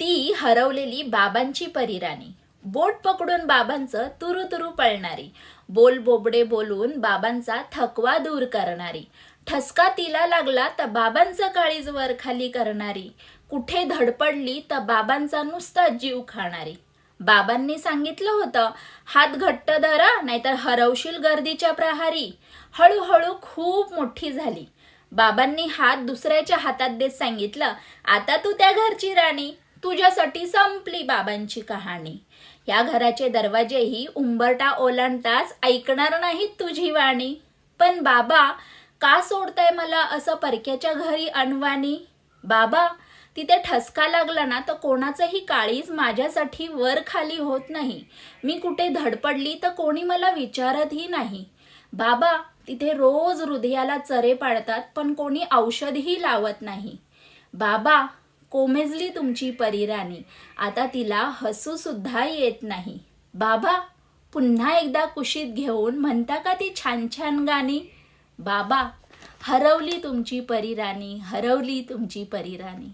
ती हरवलेली बाबांची परिराणी. बोट पकडून बाबांचं तुरु तुरु पळणारी. बोल बोबडे बोलून बाबांचा थकवा दूर करणारी. ठसका तिला लागला तर बाबांचं काळीज वर खाली करणारी. कुठे धडपडली तर बाबांचा नुसता जीव खाणारी. बाबांनी सांगितलं होतं हात घट्ट धरा नाहीतर हरवशील गर्दीच्या प्रहारी. हळूहळू खूप मोठी झाली. बाबांनी हात दुसऱ्याच्या हातात देत सांगितलं आता तू त्या घरची राणी. तुझ्यासाठी संपली बाबांची कहाणी. या घराचे दरवाजेही उंबरटा ओलांडताच ऐकणार नाहीत तुझी वाणी. पण बाबा का सोडताय मला असं परक्याच्या घरी अनवाणी बाबा तिथे ठसका लागला ना तर कोणाचंही काळीज माझ्यासाठी वर खाली होत नाही. मी कुठे धडपडली तर कोणी मला विचारतही नाही. बाबा तिथे रोज हृदयाला चरे पाडतात पण कोणी औषधही लावत नाही. बाबा कोमेजली तुमची परिराणी. आता तिला हसू सुद्धा येत नाही. बाबा पुन्हा एकदा कुशीत घेऊन म्हणता का ती छान छान गाणी? बाबा हरवली तुमची परिराणी हरवली तुमची परिराणी.